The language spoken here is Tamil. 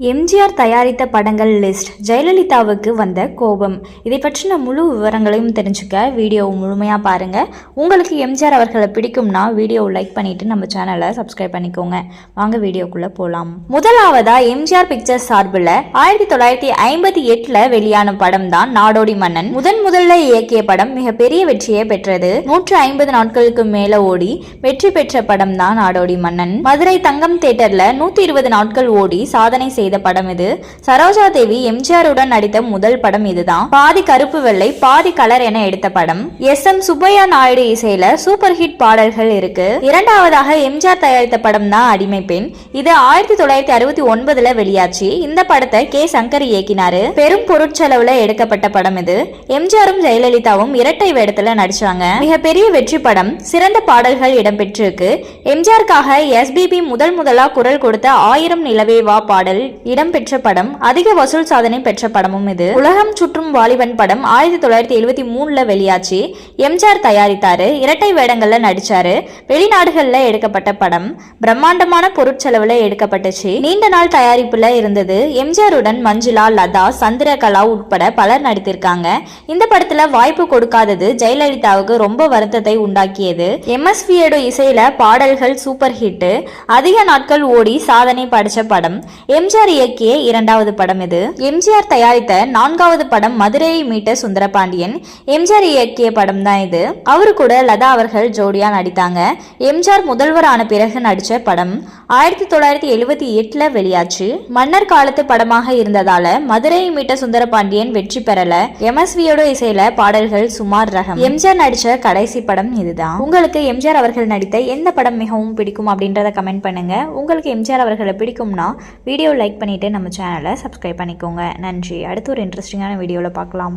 எம்ஜிஆர் தயாரித்த படங்கள் லிஸ்ட் ஜெயலலிதாவுக்கு வந்த கோபம். இதை பற்றின முழு விவரங்களையும் தெரிஞ்சுக்க வீடியோ முழுமையாக பாருங்கள் உங்களுக்கு எம்ஜிஆர் அவர்களை பிடிக்கும்னா வீடியோவை லைக் பண்ணிவிட்டு நம்ம சேனலை சப்ஸ்கிரைப் பண்ணிக்கோங்க. வாங்க வீடியோக்குள்ளே போகலாம் முதலாவதா எம்ஜிஆர் பிக்சர்ஸ் சார்பில் ஆயிரத்தி தொள்ளாயிரத்தி ஐம்பத்தி எட்டில் வெளியான படம் தான் நாடோடி மன்னன். முதன் முதல்ல இயக்கிய படம் மிகப்பெரிய வெற்றியை பெற்றது. நூற்று ஐம்பது நாட்களுக்கு மேலே ஓடி வெற்றி பெற்ற படம் தான் நாடோடி மன்னன். மதுரை தங்கம் தேட்டரில் நூற்றி இருபது நாட்கள் ஓடி சாதனை செய்த படம் இது. சரோஜா தேவி எம்ஜிஆருடன் நடித்த முதல் படம் இதுதான். பாதி கருப்பு வெள்ளை பாதி கலர் என எடுத்த படம். எஸ். எம். சுப்பையா நாயுடு இசையில சூப்பர் ஹிட் பாடல்கள் இருக்கு. இரண்டாவதாக எம்ஜிஆர் தயாரித்த படம் தான் அடிமை பெண். இது ஆயிரத்தி தொள்ளாயிரத்தி அறுபத்தி ஒன்பதுல வெளியாச்சு. இந்த படத்தை கே. சங்கர் இயக்கினாரு. பெரும் பொருட்செலவுல எடுக்கப்பட்ட படம் இது. எம்ஜிஆரும் ஜெயலலிதாவும் இரட்டை வேடத்துல நடிச்சாங்க. மிகப்பெரிய வெற்றி படம். சிறந்த பாடல்கள் இடம்பெற்றிருக்கு. எம்ஜிஆருக்காக எஸ்பிபி முதல் முதலா குரல் கொடுத்த ஆயிரம் நிலவே வா பாடல் இடம்பெற்ற படம் அதிக வசூல் சாதனை பெற்ற படமும் இது. உலகம் சுற்றும் வாலிபன் படம் ஆயிரத்தி தொள்ளாயிரத்தி எழுபத்தி மூணுல வெளியாச்சு. எம்ஜிஆர் தயாரித்தாரு இரட்டை வேடங்கள்ல நடிச்சாரு வெளிநாடுகள்ல எடுக்கப்பட்ட படம் பிரம்மாண்டமான பொருட்செலவுல எடுக்கப்பட்டுச்சு. நீண்ட நாள் தயாரிப்புல இருந்தது எம்ஜிஆருடன் மஞ்சுளா லதா சந்திரகலா உட்பட பலர் நடித்திருக்காங்க. இந்த படத்துல வாய்ப்பு கொடுக்காதது ஜெயலலிதாவுக்கு ரொம்ப வருத்தத்தை உண்டாக்கியது. எம்எஸ்வியோட இசையில பாடல்கள் சூப்பர் ஹிட் அதிக நாட்கள் ஓடி சாதனை படைச்ச படம். எம்ஜிஆர் இயக்கிய இரண்டாவது படம் இது எம்ஜிஆர் தயாரித்த நான்காவது படம் மதுரையை மீட்ட சுந்தரபாண்டியன். எம்ஜிஆர் இயக்கிய படம் தான் இது. அவரு கூட லதா அவர்கள் ஜோடியா நடித்தாங்க. எம்ஜிஆர் முதல்வரான பிறகு நடிச்ச படம் ஆயிரத்தி தொள்ளாயிரத்தி எழுபத்தி எட்டுல வெளியாச்சு. மன்னர் காலத்து படமாக இருந்ததால மதுரையை மீட்ட சுந்தரபாண்டியன் வெற்றி பெறல. எம்எஸ்வியோட இசையில பாடல்கள் சுமார் ரகம். எம்ஜிஆர் நடிச்ச கடைசி படம் இதுதான். உங்களுக்கு எம்ஜிஆர் அவர்கள் நடித்த எந்த படம் மிகவும் பிடிக்கும் அப்படின்றத கமெண்ட் பண்ணுங்க. உங்களுக்கு எம்ஜிஆர் அவர்களை பிடிக்கும்னா வீடியோ லைக் பண்ணிட்டு நம்ம சேனலை சப்ஸ்கிரைப் பண்ணிக்கோங்க. நன்றி. அடுத்து ஒரு இன்ட்ரெஸ்டிங்கான வீடியோவில் பார்க்கலாம்.